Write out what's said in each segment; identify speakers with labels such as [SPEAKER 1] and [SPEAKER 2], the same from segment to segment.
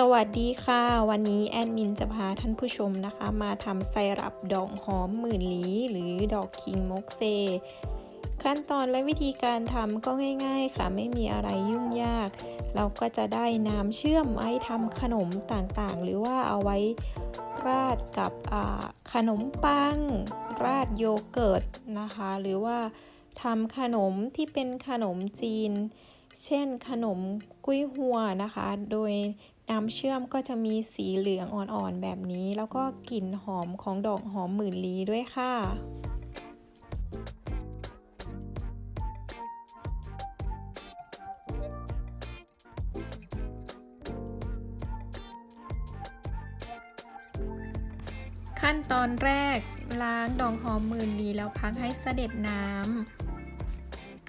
[SPEAKER 1] สวัสดีค่ะ วันนี้แอดมินจะพาท่านผู้ชมนะคะ มาทำไซรัปดอกหอมหมื่นลีหรือดอกคิงมกเซ ขั้นตอนและวิธีการทำก็ง่าย ๆ ค่ะ ไม่มีอะไรยุ่งยาก เราก็จะได้น้ำเชื่อมไว้ทำขนมต่างๆ หรือว่าเอาไว้ราดกับขนมปัง ราดโยเกิร์ตนะคะ หรือว่าทำขนมที่เป็นขนมจีน เช่นขนมกุ้ยหัวนะคะ โดย น้ำเชื่อมก็จะมีสีเหลืองอ่อนๆแบบนี้ แล้วก็กลิ่นหอมของดอกหอมหมื่นลีด้วยค่ะขั้นตอนแรกล้างดอกหอมหมื่นลีแล้วพักให้เสด็จน้ำ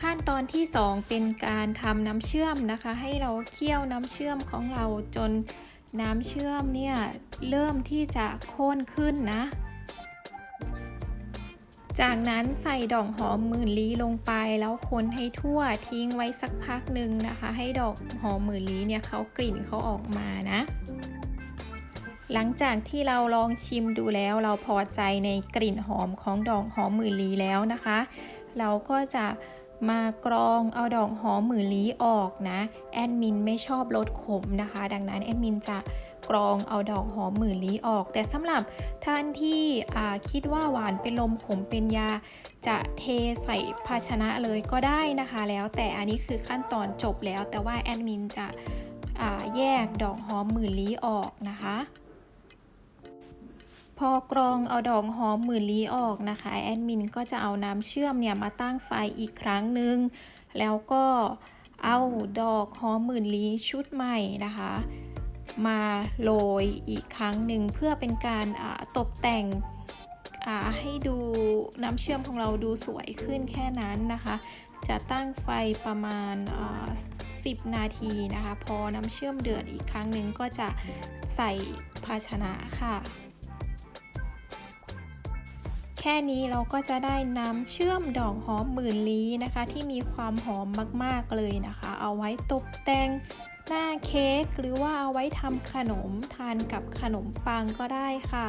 [SPEAKER 1] ขั้นตอนที่ 2 เป็นการทำน้ำเชื่อมนะคะ ให้เราเคี่ยวน้ำเชื่อมของเราจนน้ำเชื่อมเนี่ยเริ่มที่จะข้นขึ้นนะ จากนั้นใส่ดอกหอมหมื่นลี้ลงไปแล้วคนให้ทั่วทิ้งไว้สักพักหนึ่งนะคะ ให้ดอกหอมหมื่นลี้เนี่ยเขากลิ่นเขาออกมานะ หลังจากที่เราลองชิมดูแล้วเราพอใจในกลิ่นหอมของดอกหอมหมื่นลี้แล้วนะคะ เราก็จะ มากรองเอาดอกหอมหมื่นลี้ออกนะแอดมินไม่ชอบรสขมนะคะ ดังนั้นแอดมินจะกรองเอาดอกหอมหมื่นลี้ออก แต่สำหรับท่านที่คิดว่าหวานเป็นลมขมเป็นยา จะเทใส่ภาชนะเลยก็ได้นะคะ แล้วแต่อันนี้คือขั้นตอนจบแล้ว แต่ว่าแอดมินจะแยกดอกหอมหมื่นลี้ออกนะคะ พอกรองเอาดอกหอมหมื่นลี้ออกนะคะแอดมินก็จะเอาน้ำเชื่อมเนี่ยมาตั้งไฟอีกครั้งหนึ่งแล้วก็เอาดอกหอมหมื่นลี้ชุดใหม่นะคะ มาโรยอีกครั้งหนึ่งเพื่อเป็นการตกแต่งให้ดูน้ำเชื่อมของเราดูสวยขึ้นแค่นั้นนะคะ จะตั้งไฟประมาณ 10 นาทีนะคะ พอน้ำเชื่อมเดือดอีกครั้งหนึ่งก็จะใส่ภาชนะค่ะ แค่นี้เราก็จะได้น้ำเชื่อมดอกหอมหมื่นลี้นะคะ ที่มีความหอมมากๆเลยนะคะ เอาไว้ตกแต่งหน้าเค้กหรือว่าเอาไว้ทำขนมทานกับขนมปังก็ได้ค่ะ